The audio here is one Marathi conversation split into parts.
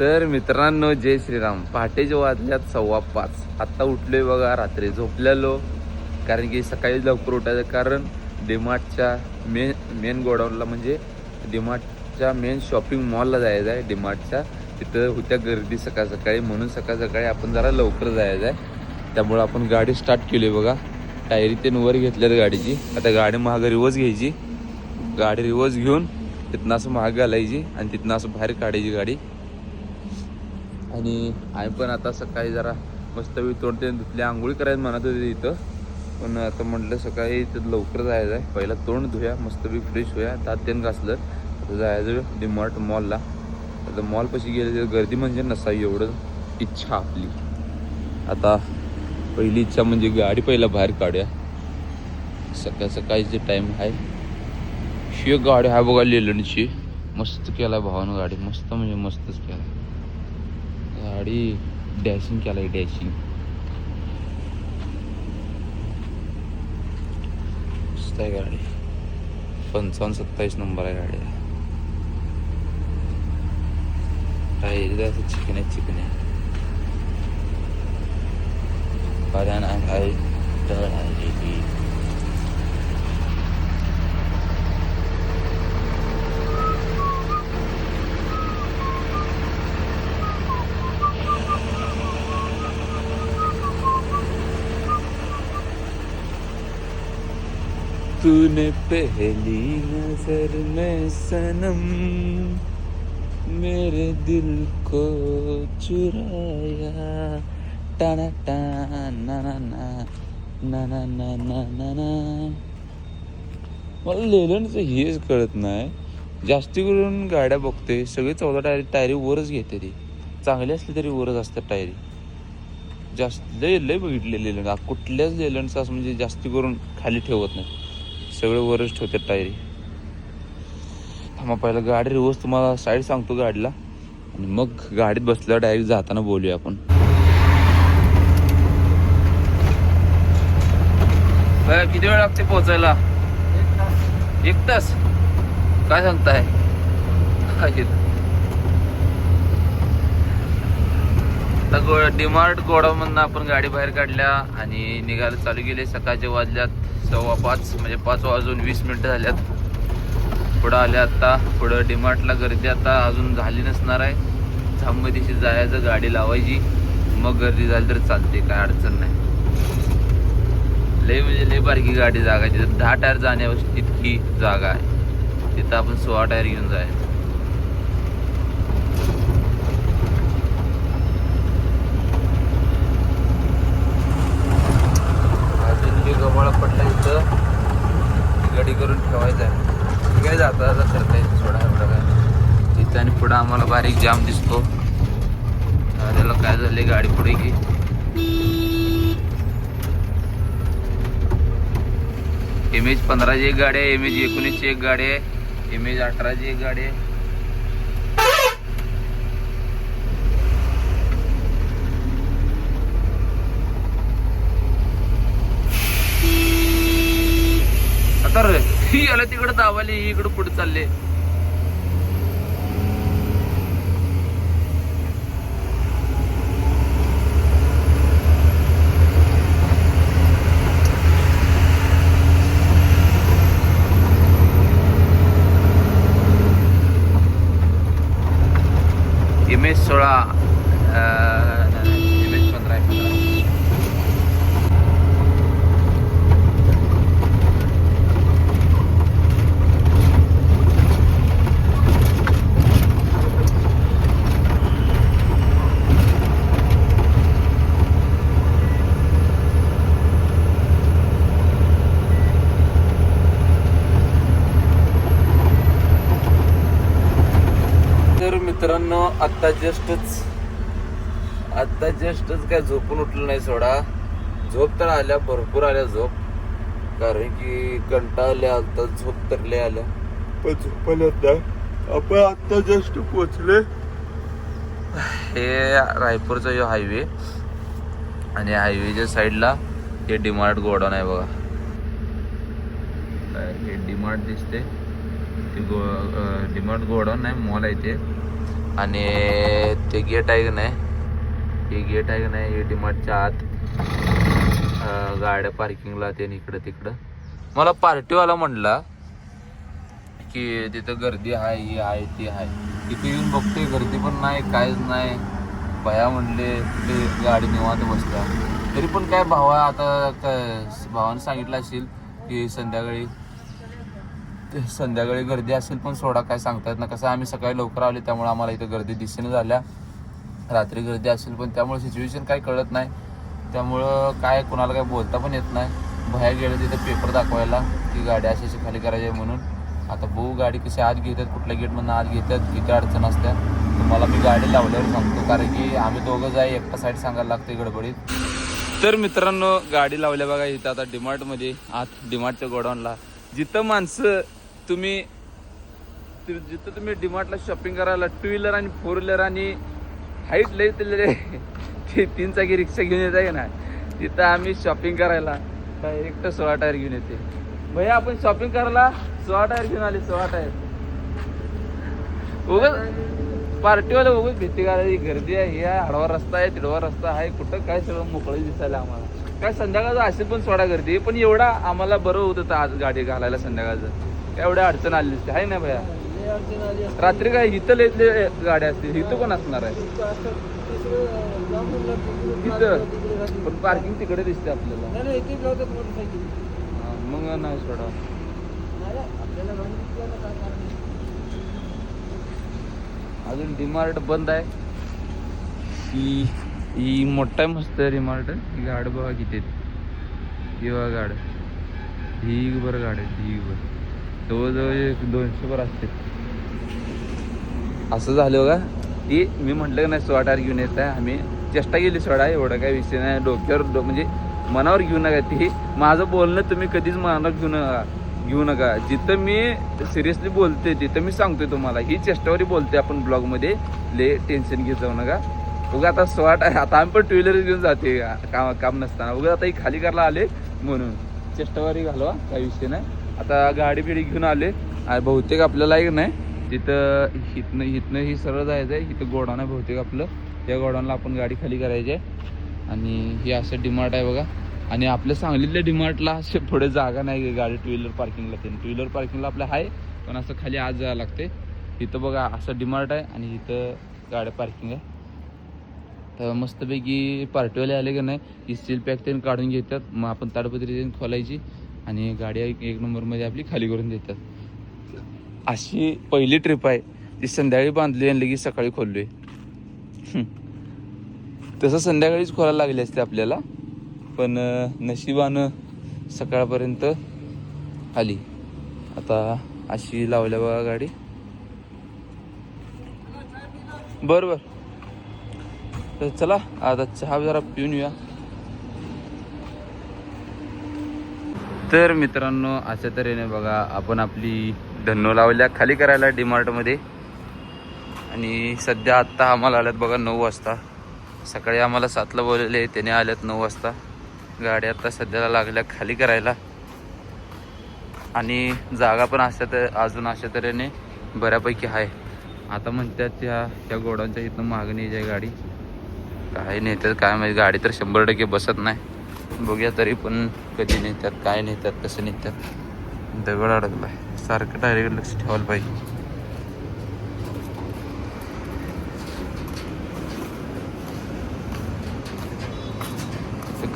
तर मित्रांनो जय श्रीराम. पहाटे जे वाजल्यात सव्वा पाच. आत्ता उठलोय बघा रात्री झोपलेलो. कारण की सकाळी लवकर उठायचं कारण डिमार्टच्या मेन मेन गोडाऊनला म्हणजे डिमार्टच्या मेन शॉपिंग मॉलला जायचं आहे. डिमार्टच्या तिथं होत्या गर्दी सकाळ सकाळी. म्हणून सकाळ सकाळी आपण जरा लवकर जायचं आहे. त्यामुळं आपण गाडी स्टार्ट केली बघा. टायरी ते वर घेतल्यात गाडीची. आता गाडी महाग रिवर्स घ्यायची. गाडी रिवर्स घेऊन तिथनं असं महाग घालायची आणि तिथनं असं बाहेर काढायची गाडी. आणि आम्ही पण आता सकाळी जरा मस्त तोंड ते धुतले. आंघोळी करायला म्हणत होते इथं पण आता म्हटलं सकाळी इथं लवकर जायचं आहे. पहिला तोंड धुया मस्तपैकी फ्रेश होया दात घासलं. आता जायचं डिमार्ट मॉलला आता मॉलपाशी गेले तर गर्दी म्हणजे नसावी एवढं. इच्छा आपली. आता पहिली इच्छा म्हणजे गाडी पहिला बाहेर काढूया. सकाळ सकाळीचे टाईम आहे. शिव गाडी आहे बघा लेलनची मस्त केला भावानं गाडी. मस्त म्हणजे मस्तच केला गाडी डॅशिंग केलाय डॅशिंग मस्त आहे गाडी। पंचावन्न सत्तावीस नंबर आहे गाडी। टायर असं चिकन आहे चिकन आहे पर्यान आहे तळ आहे तूने पहली नजर में सनम मेरे दिल को चुराया। टाना टा ना ना ना ना ना ना ना। ना ना मला लेलनचं हेच कळत नाही. जास्ती करून गाड्या बघते. सगळे चौदा टायरी टायरी वरच घेते ती. चांगली असली तरी वरच असतात टायरी. जास्त लय लय बघितले लेलन कुठल्याच लेलनचं असं म्हणजे जास्ती करून खाली ठेवत नाही. सगळे वरच ठेवतात टायरी थांबा पहिला गाडी रिवर्स तुम्हाला साईड सांगतो गाडीला. आणि मग गाडीत बसल्यावर डायरेक्ट जाताना बोलूया आपण. किती वेळ लागते पोहोचायला? एक तास. काय सांगताय? आता डिमार्ट गोडामधनं आपण गाडी बाहेर काढल्या आणि निघायला चालू गेले सकाळच्या वाजल्यात. सव्वा पाच म्हणजे पाच वाजून वीस मिनटं झाल्यात. पुढं आल्या आत्ता पुढं डिमार्टला गर्दी आता अजून झाली नसणार आहे. झांबदिशी जायचं गाडी लावायची. मग गर्दी झाली तर चालते काय अडचण नाही. लय म्हणजे लय बारकी गाडी जागा तिथं दहा टायर जाण्यावर इतकी जागा आहे. तिथं आपण सोळा टायर घेऊन जायचं अजून बी गबाळा पडला इथं रेडी करून ठेवायचं आहे. काय जाता जाता करता येतं सोडा एवढं काय. आणि पुढं आम्हाला बारीक जाम दिसतो. त्याला काय झाले गाडी पुढे की एम एच पंधराची एक गाडी आहे एम एच एकोणीसची एक गाडी आहे एम एच अठराची एक गाडी आहे. तर ही याला तिकडे धावाली ही इकडे पुढे चालले. सोळा. आत्ता जस्टच आत्ता जस्टच काय झोपून उठलं नाही सोडा. झोप तर आल्या भरपूर आल्या झोप. कारण की कंटाळल्या आता झोप तर लय आल्या. पण झोपल्या होत्या आपण आत्ता जस्ट पोचले हे रायपूरचा जो हायवे आणि हायवेच्या साईडला हे डिमार्ट गोडाऊन आहे बघा. हे डिमार्ट दिसते ते गो डिमार्ट गोडाऊन नाही मॉल आहे ते. आणि ते गेट आहे का नाही? हे गेट आहे का नाही? हे डिमार्टच्या आत. गाड्या पार्किंगला ते इकडं तिकडं. मला पार्टीवाला म्हटला की तिथं गर्दी आहे ही आहे ती आहे. तिथे येऊन बघतोय गर्दी पण नाही काहीच नाही. भया म्हणले ते गाडी निवांत बसल्या. तरी पण काय भावा आता काय भावाने सांगितलं असेल की संध्याकाळी संध्याकाळी गर्दी असेल पण सोडा काय सांगता येत ना. कसं आम्ही सकाळी लवकर आले त्यामुळे आम्हाला इथं गर्दी दिसेन झाल्या. रात्री गर्दी असेल पण त्यामुळे सिच्युएशन काय कळत नाही. त्यामुळं काय कोणाला काय बोलता पण येत नाही. बाहेर गेलं तिथं पेपर दाखवायला की गाडी अशी अशी खाली करायची आहे म्हणून. आता भाऊ गाडी कशी आत घेतात कुठल्या गेटमधून आत घेतात किती अडचण असत्या तुम्हाला मी गाडी लावल्यावर सांगतो. कारण की आम्ही दोघं जाय एकटा साईड सांगायला लागते गडबडीत. तर मित्रांनो गाडी लावल्या बघा इथं आता डिमार्टमध्ये आत डिमार्टच्या गोडाऊनला. जिथं माणसं तुम्ही जिथं तुम्ही डिमार्टला शॉपिंग करायला टू व्हीलर आणि फोर व्हीलर आणि हाईट लई दिलेले ते तीन चाकी रिक्षा घेऊन येत आहे ना. तिथं आम्ही शॉपिंग करायला डायरेक्ट सोळा टायर घेऊन येते. भैया आपण शॉपिंग करायला सोळा टायर घेऊन आले सोळा टायर उगच पार्टीवाले उगच भीती घालायची गर्दी आहे. हे हडवा आडवा रस्ता आहे तिडवा रस्ता आहे. कुठं काय सगळं मोकळं दिसायला आम्हाला. काय संध्याकाळचं असेल पण सोडा गर्दी पण एवढा आम्हाला बरं होत होतं आज गाडी घालायला संध्याकाळचं. एवढ्या अडचण आली नसते आहे ना भैया? रात्री काय इथं लेतले गाड्या असतील. इथं पण असणार आहे? इथं? पण पार्किंग तिकडे दिसते आपल्याला. मग नाही सोडा. अजून डिमार्ट बंद आहे. ही ही मोठा आहे मस्त डिमार्ट ही गाड बघा किती बघा गाड. ही बरं गाड आहे ही बरं जवळजवळ एक दोनशे भर असते. असं झालं का ती मी म्हटलं का नाही सोडार घेऊन येत आहे. आम्ही चेष्टा केली सोडा एवढा काय विषय नाही. डोक्यावर डो म्हणजे मनावर घेऊ नका. ती माझं बोलणं तुम्ही कधीच मनावर घेऊ नका. घेऊ नका. जिथं मी सिरियसली बोलते तिथं मी सांगतोय तुम्हाला. ही चेष्टावरी बोलते आपण ब्लॉगमध्ये. ले टेन्शन घेत जाऊ नका. उगा आता स्वाट आहे. आता आम्ही पण टू व्हीलर घेऊन जाते काम काम नसताना. उगा आता ही खाली करायला आले म्हणून. चेष्टावारी घालवा. काही विषय नाही. आता गाडी बिडी घेऊन आले. आणि बहुतेक आपल्याला एक नाही तिथं हिथनं हिथनं ही सरळ जायचं आहे. इथं गोडाऊन आहे बहुतेक आपलं. त्या गोडाऊनला आपण गाडी खाली करायची आहे. आणि हे असं डिमार्ट आहे बघा. आणि आपल्या सांगलीतल्या डिमार्टला असे पुढे जागा नाही गाडी टू व्हीलर पार्किंगला ते टू व्हीलर पार्किंगला आपल्या आहे पण असं खाली आज जायला लागते. इथं बघा असं डिमार्ट आहे आणि इथं गाड्या पार्किंग आहे. तर मस्तपैकी पार्टीवाले आले का नाही? ही स्टील पॅक त्यांनी काढून घेतात. मग आपण ताडपत्री त्यांनी खोलायची. आणि गाडी एक नंबरमध्ये आपली खाली करून देतात. अशी पहिली ट्रिप आहे. ती संध्याकाळी बांधली आणि लगेच सकाळी खोलली. तसं संध्याकाळीच खोलायला लागले असते आपल्याला. पण नशिबानं सकाळपर्यंत आली. आता अशी लावल्या बघा गाडी. बरं बरं तर चला आता चहा जरा पिऊन येऊया. तर मित्रांनो अशा तऱ्हेने बघा आपण आपली धन्नो लावल्या खाली करायला डीमार्टमध्ये आणि सध्या आत्ता आम्हाला आल्यात बघा नऊ वाजता. सकाळी आम्हाला सातला बोलवले त्याने आल्यात नऊ वाजता. गाडी आत्ता सध्याला लागल्या खाली करायला. आणि जागा पण अशा तर अजून अशा तऱ्हेने बऱ्यापैकी आहे. आता म्हणतात त्या त्या गोडांच्या इथनं मागणी आहे गाडी. काय तर काय माहिती गाडी तर शंभर टक्के बसत नाही. बघूया तरी पण कधी नेतात काय नेतात कसं नेतात दगड अडकलाय. सारखं डायरेक्ट लक्ष ठेवायला पाहिजे.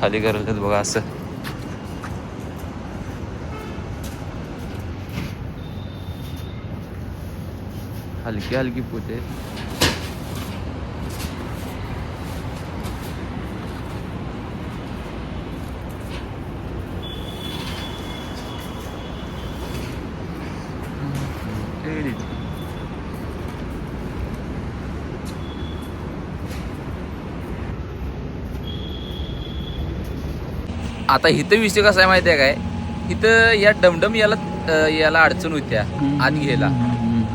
खाली करायचं बघा असं. हलकी हलकी पोते. आता इथं विषय कसा आहे माहिती आहे काय? इथं या डमडम याला याला अडचण होत्या आत घ्यायला.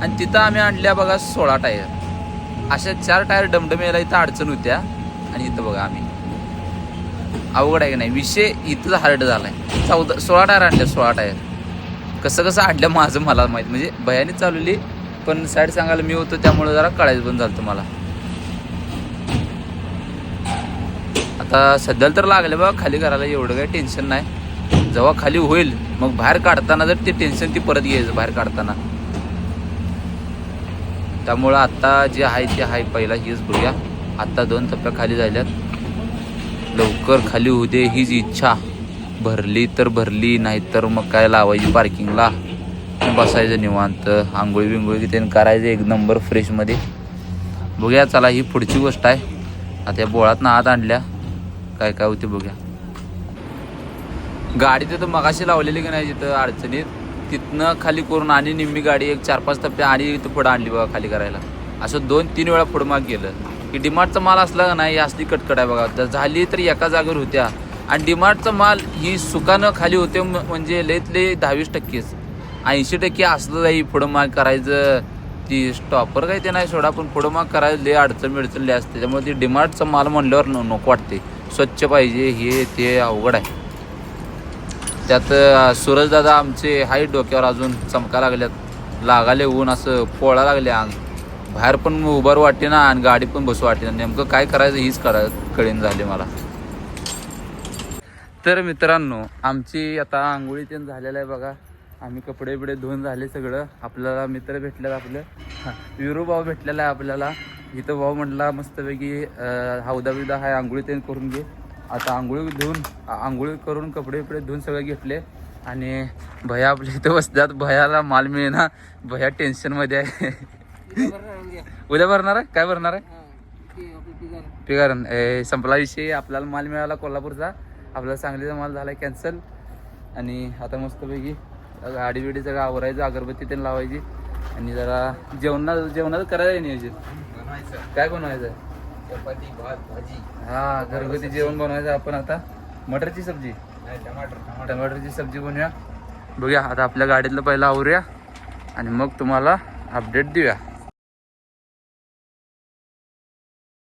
आणि तिथं आम्ही आणल्या बघा सोळा टायर. अशा चार टायर डमडम याला इथं अडचण होत्या. आणि इथं बघा आम्ही. अवघड आहे का नाही? विषय इथं हार्ड झालाय. चौदा सोळा टायर आणल्या सोळा टायर. कसं कसं आणलं माझं मला माहीत म्हणजे भयाने चालवली पण साईड सांगायला मी होतो त्यामुळे जरा कळायचं पण झालं तुम्हाला. आता सध्याला तर लागलं बा खाली करायला एवढं काही टेन्शन नाही. जेव्हा खाली होईल मग बाहेर काढताना जर ते टेन्शन ती परत घ्यायचं बाहेर काढताना. त्यामुळं आत्ता जे आहे ते आहे पहिला हीच बघूया. आत्ता दोन टप्प्या खाली झाल्यात. लवकर खाली होऊ दे हीच इच्छा. भरली तर भरली नाहीतर मग काय लावायची पार्किंगला बसायचं निवांत. आंघोळी बिंगोळी त्यानं करायचं एक नंबर फ्रेशमध्ये बघूया चला ही पुढची गोष्ट आहे. आता या बोळातनं आत आणल्या. काय काय होते बघूया. गाडी तिथं मगाशी लावलेली की नाही तिथं अडचणीत तिथनं खाली करून आणि निम्मी गाडी एक चार पाच टप्प्या आणि इथं पुढं आणली बघा खाली करायला. असं दोन तीन वेळा पुढं माग गेलं. की डिमार्टचा माल असला का नाही असली कटकट आहे बघा. जर झाली तर एका जागेवर होत्या. आणि डिमार्टचा माल ही सुकानं खाली होते म्हणजे लईतले दहावीस टक्केच. ऐंशी टक्के असलं जाई पुढं माग करायचं. ती स्टॉपर काही ते नाही सोडा पण पुढं माग करायचं लय अडचण बिडचण लय असते. त्यामुळे ती डिमार्टचा माल म्हणल्यावर नको वाटते. स्वच्छ पाहिजे हे ते अवघड आहे. त्यात सूरजदादा आमचे हाईट डोक्यावर अजून चमका लागल्यात. लागाले ऊन असं पोळा लागले अंग बाहेर पण उभार वाटे ना आणि गाडी पण बसू वाटे ना नेमकं काय करायचं हीच कळ कळीन झाली मला. तर मित्रांनो आमची आता आंघोळी ते झालेलं आहे बघा. आम्ही कपडे बिडे धुवून झाले सगळं. आपल्याला मित्र भेटलेलं आपलं. विरू भाऊ भेटलेला आहे आपल्याला. इथं भाऊ म्हटला मस्तपैकी हौदा बिदा हाय आंघोळी ते करून घे. आता आंघोळी धुवून आंघोळी करून कपडे बिपडे धुवून सगळे घेतले. आणि भया आपल्या इथं बसतात भयाला माल मिळेना. भया टेन्शनमध्ये आहे. उद्या भरणार आहे? काय भरणार आहे? पिगारण ए, संपला विषय. आपल्याला माल मिळाला कोल्हापूरचा. आपल्याला सांगलीचा माल झाला कॅन्सल आणि आता मस्तपैकी गाडी बिडी सगळं आवरायचं अगरबत्ती ते लावायची. आणि जरा जेवणा जेवणाचं करायचं नियोजन काय बनवायचं? चपाती भात भाजी. हा घरगुती जेवण बनवायचं आपण आता. मटरची सब्जी. टमाटर टमाटरची सब्जी बनवूया बघूया आता आपल्या गाडीतलं पहिलं आवरूया. आणि मग तुम्हाला अपडेट देऊया.